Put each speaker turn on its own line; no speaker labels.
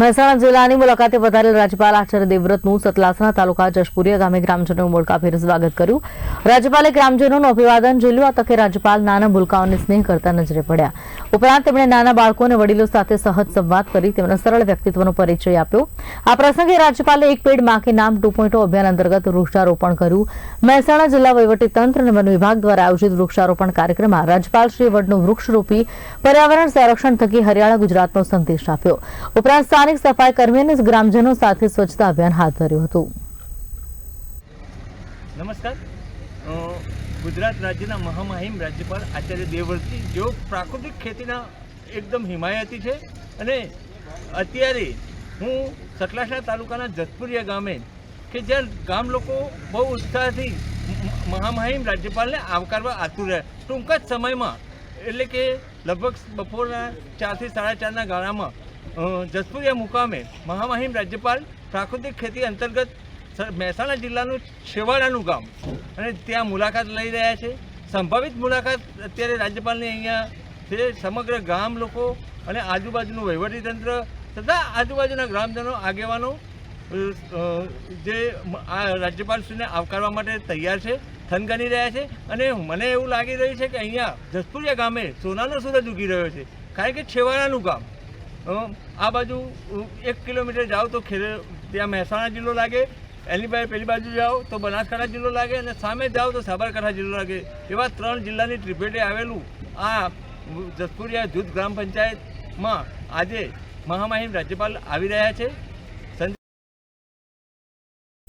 મહેસાણા જિલ્લાની મુલાકાતે વધારેલ રાજ્યપાલ આચાર્ય દેવવ્રતનું સતલાસણા તાલુકા જશપુરિયા ગામે ગ્રામજનોએ મોડકાભેર સ્વાગત કર્યું. રાજ્યપાલે ગ્રામજનોનું અભિવાદન ઝીલ્યું, આ તકે રાજ્યપાલ નાના ભૂલકાઓને સ્નેહ કરતા નજરે પડ્યા. ઉપરાંત તેમણે નાના બાળકો અને વડીલો સાથે સહજ સંવાદ કરી તેમના સરળ વ્યક્તિત્વનો પરિચય આપ્યો. આ પ્રસંગે રાજ્યપાલે એક પેડમાં કે નામ ટુ અભિયાન અંતર્ગત વૃક્ષારોપણ કર્યું. મહેસાણા જિલ્લા વહીવટીતંત્ર અને વન વિભાગ દ્વારા આયોજિત વૃક્ષારોપણ કાર્યક્રમમાં રાજ્યપાલ શ્રી વડનું વૃક્ષ રોપી પર્યાવરણ સંરક્ષણ થકી હરિયાળા ગુજરાતનો સંદેશ આપ્યો. ઉપરાંત સ્થાનિક સફાઈ કર્મી અને ગ્રામજનો સાથે સ્વચ્છતા અભિયાન હાથ ધર્યું હતું.
નમસ્કાર. ગુજરાત રાજ્યના મહામહિમ રાજ્યપાલ આચાર્ય દેવવ્રતજી, જેઓ પ્રાકૃતિક ખેતીના એકદમ હિમાયતી છે અને અત્યારે હું સકલાસણા તાલુકાના જતપુરિયા ગામે કે જ્યાં ગામ લોકો બહુ ઉત્સાહથી મહામહિમ રાજ્યપાલને આવકારવા આતુર રહ્યા. ટૂંક જ સમયમાં, એટલે કે લગભગ બપોરના ચારથી સાડા ચારના ગાળામાં જસપુરિયા મુકામે મહામહિમ રાજ્યપાલ પ્રાકૃતિક ખેતી અંતર્ગત મહેસાણા જિલ્લાનું છેવાડાનું ગામ. અને ત્યાં મુલાકાત લઈ રહ્યા છે. સંભવિત મુલાકાત અત્યારે રાજ્યપાલની અહીંયા છે. સમગ્ર ગામ લોકો અને આજુબાજુનું વહીવટીતંત્ર તથા આજુબાજુના ગ્રામજનો, આગેવાનો જે આ રાજ્યપાલશ્રીને આવકારવા માટે તૈયાર છે થનગની રહ્યા છે. અને મને એવું લાગી રહ્યું છે કે અહીંયા જસપુરિયા ગામે સોનાનો સૂરજ ઉગી રહ્યો છે. કારણ કે છેવાડાનું ગામ. આ બાજુ એક કિલોમીટર જાઓ તો ખેર, ત્યાં મહેસાણા જિલ્લો લાગે એની બાજુ પેલી બાજુ જાઓ તો બનાસકાંઠા જિલ્લો લાગે અને સામે જાઓ તો સાબરકાંઠા જિલ્લો લાગે. એવા ત્રણ જિલ્લાની ત્રિપેટે આવેલું આ જસપુરિયા જૂથ ગ્રામ પંચાયતમાં આજે મહામહિમ રાજ્યપાલ આવી રહ્યા છે.